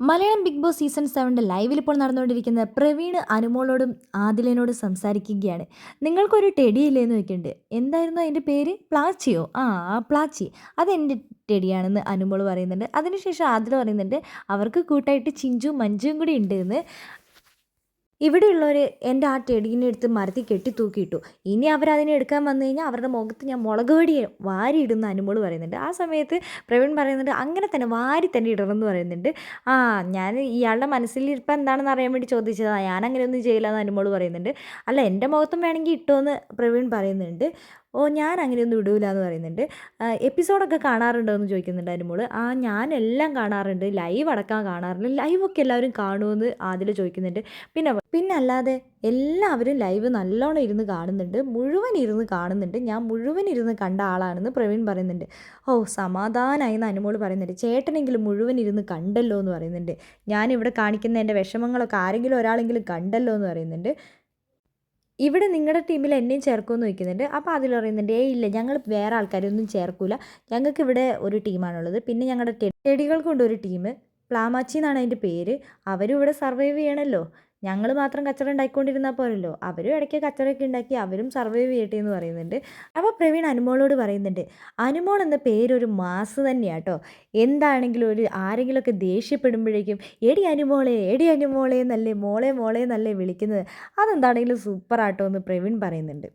Malayalam big boss season സെവന്റെ ലൈവിൽ ഇപ്പോൾ നടന്നുകൊണ്ടിരിക്കുന്ന പ്രവീൺ അനുമോളോടും ആദിലിനോടും സംസാരിക്കുകയാണ്. നിങ്ങൾക്കൊരു ടെഡി എന്ന് ചോദിക്കുന്നുണ്ട് എന്തായിരുന്നു അതിന്റെ പേര്? പ്ലാച്ചിയോ? ആ ആ പ്ലാച്ചി. അതെന്റെ ടെഡിയാണെന്ന് അനുമോൾ പറയുന്നുണ്ട്. അതിനുശേഷം ആദിൽ പറയുന്നുണ്ട് അവർക്ക് കൂട്ടായിട്ട് ചിഞ്ചും മഞ്ചും കൂടി ഉണ്ട് എന്ന് ഇവിടെയുള്ളവർ എന്റെ ആ ടെടീനെ എടുത്ത് മരത്തിൽ കെട്ടി തൂക്കിയിട്ടു. ഇനി അവരതിനെ എടുക്കാൻ വന്നു കഴിഞ്ഞാൽ അവരുടെ മുഖത്ത് ഞാൻ മുളക് പൊടി വാരിയിടുന്ന അനുമോൾ പറയുന്നുണ്ട്. ആ സമയത്ത് പ്രവീൺ പറയുന്നുണ്ട് അങ്ങനെ തന്നെ വാരി തന്നെ ഇടണം എന്ന് പറയുന്നുണ്ട്. ആ ഞാൻ ഇയാളുടെ മനസ്സിൽ ഇപ്പം എന്താണെന്ന് അറിയാൻ വേണ്ടി ചോദിച്ചതാണ് ഞാൻ അങ്ങനെയൊന്നും ചെയ്യില്ല എന്ന് അനുമോൾ പറയുന്നുണ്ട്. അല്ല എന്റെ മുഖത്തും വേണമെങ്കിൽ ഇട്ടോ എന്ന് പ്രവീൺ പറയുന്നുണ്ട്. ഓ ഞാൻ അങ്ങനെയൊന്നും വിടൂല എന്ന് പറയുന്നുണ്ട് എപ്പിസോഡൊക്കെ കാണാറുണ്ടോ എന്ന് ചോദിക്കുന്നുണ്ട് അനുമോൾ ആ ഞാനെല്ലാം കാണാറുണ്ട്. ലൈവ് അടക്കാൻ കാണാറുണ്ട്. ലൈവൊക്കെ എല്ലാവരും കാണുമെന്ന് ആദ്യം ചോദിക്കുന്നുണ്ട്. പിന്നെ പിന്നെ അല്ലാതെ എല്ലാവരും ലൈവ് നല്ലോണം ഇരുന്ന് കാണുന്നുണ്ട്. മുഴുവൻ ഇരുന്ന് കാണുന്നുണ്ട്. ഞാൻ മുഴുവൻ ഇരുന്ന് കണ്ട ആളാണെന്ന് പ്രവീൺ പറയുന്നുണ്ട്. ഓ സമാധാനമായി എന്ന് അനുമോൾ പറയുന്നുണ്ട്. ചേട്ടനെങ്കിലും മുഴുവൻ ഇരുന്ന് കണ്ടല്ലോ എന്ന് പറയുന്നുണ്ട്. ഞാനിവിടെ കാണിക്കുന്ന എന്റെ വിഷമങ്ങളൊക്കെ ആരെങ്കിലും ഒരാളെങ്കിലും കണ്ടല്ലോ എന്ന് പറയുന്നുണ്ട്. ഇവിടെ നിങ്ങളുടെ ടീമിൽ എന്നെയും ചേർക്കുമെന്ന് ചോദിക്കുന്നുണ്ട്. അപ്പോൾ അതിൽ പറയുന്നുണ്ട് ഏ ഇല്ല ഞങ്ങൾ വേറെ ആൾക്കാരൊന്നും ചേർക്കില്ല ഞങ്ങൾക്ക് ഇവിടെ ഒരു ടീമാണുള്ളത് പിന്നെ ഞങ്ങളുടെ ചെടികൾ കൊണ്ടൊരു ടീം പ്ലാമാച്ചി എന്നാണ് അതിന്റെ പേര്. അവരും ഇവിടെ സർവൈവ് ചെയ്യണമല്ലോ ഞങ്ങൾ മാത്രം കച്ചറ ഉണ്ടാക്കിക്കൊണ്ടിരുന്നാൽ പോരല്ലോ. അവരും ഇടയ്ക്ക് കച്ചറയൊക്കെ ഉണ്ടാക്കി അവരും സർവൈവ് ചെയ്യട്ടെ എന്ന് പറയുന്നുണ്ട്. അപ്പോൾ പ്രവീൺ അനുമോളോട് പറയുന്നുണ്ട് അനുമോൾ എന്ന പേരൊരു മാസ് തന്നെയാണ് കേട്ടോ എന്താണെങ്കിലും ഒരു ആരെങ്കിലുമൊക്കെ ദേഷ്യപ്പെടുമ്പോഴേക്കും എടി അനുമോളെ എടി അനുമോളെ എന്നല്ലേ മോളെ മോളെ എന്നല്ലേ വിളിക്കുന്നത്? അതെന്താണെങ്കിലും സൂപ്പറാട്ടോ എന്ന് പ്രവീൺ പറയുന്നുണ്ട്.